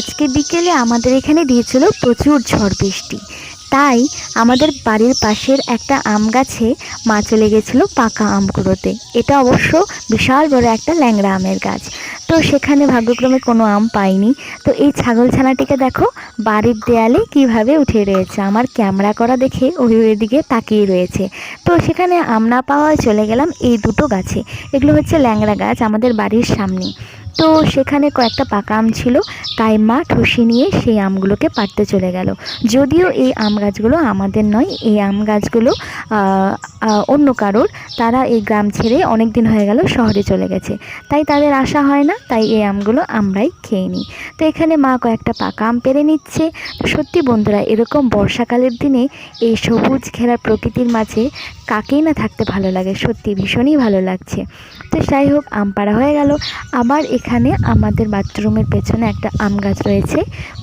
আজকে বিকেলে আমাদের এখানে দিয়েছিল প্রচুর ঝড় বৃষ্টি। তাই আমাদের বাড়ির পাশের একটা আম গাছে মা চলে গেছিল পাকা আম এটা অবশ্য বিশাল বড় একটা ল্যাংড়া আমের গাছ। তো সেখানে ভাগ্যক্রমে কোনো আম পাইনি। তো এই ছাগল ছানাটিকে দেখো বাড়ির দেয়ালে কীভাবে উঠে রয়েছে। আমার ক্যামেরা করা দেখে ওই ওইদিকে তাকিয়ে রয়েছে। তো সেখানে আম না পাওয়ায় চলে গেলাম এই দুটো গাছে। এগুলো হচ্ছে ল্যাংড়া গাছ আমাদের বাড়ির সামনে। তো সেখানে কয়েকটা পাকা আম ছিল, তাই মা ঠুসি নিয়ে সেই আমগুলোকে পাড়তে চলে গেল। যদিও এই আম গাছগুলো আমাদের নয়, এই আম গাছগুলো অন্য কারোর, তারা এই গ্রাম ছেড়ে অনেক দিন হয়ে গেল শহরে চলে গেছে। তাই তাদের আশা হয় না, তাই এই আমগুলো আমরাই খেয়ে নিই। তো এখানে মা কয়েকটা পাকা আম পেরে নিচ্ছে। সত্যি বন্ধুরা, এরকম বর্ষাকালের দিনে এই সবুজ ঘেরা প্রকৃতির মাঝে কাকেই না থাকতে ভালো লাগে? সত্যি ভীষণই ভালো লাগছে। তো যাই হোক, আম পাড়া হয়ে গেল। আবার এখানে আমাদের বাথরুমের পেছনে একটা আম গাছ রয়েছে,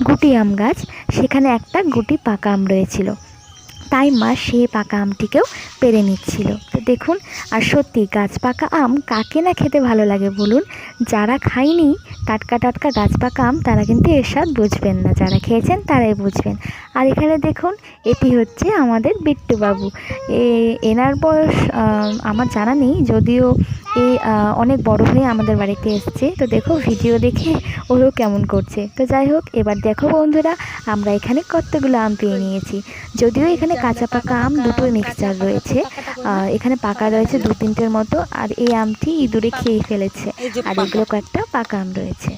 গুটি আম গাছ। সেখানে একটা গুটি পাকা আম রয়েছিল। তাই মা সে পাকা আমটিকেও পেরে নিচ্ছিল। তো দেখুন, আর সত্যি গাছ পাকা আম কাকে না খেতে ভালো লাগে বলুন? যারা খায়নি, টাটকা টাটকা গাছ পাকা আম তারা কিন্তু এর স্বাদ বুঝবেন না। যারা খেয়েছেন তারাই বুঝবেন। আর এখানে দেখুন এটি হচ্ছে আমাদের বিট্টুবাবু। এ এনার বয়স আমার জানা নেই যদিও এই আহ, অনেক বড় হয়ে আমাদের বাড়িতে এসছে। তো দেখো ভিডিও দেখে ওরও কেমন করছে। তো যাই হোক এবার দেখো বন্ধুরা আমরা এখানে কতগুলো আম পেয়ে নিয়েছি। যদিও এখানে কাঁচা পাকা আম দুটোই মিক্সচার রয়েছে এখানে পাকা রয়েছে দু তিনটের মতো আর এই আমটি ইঁদুরে খেয়ে ফেলেছে। আর এগুলো কয়েকটা পাকা আম রয়েছে।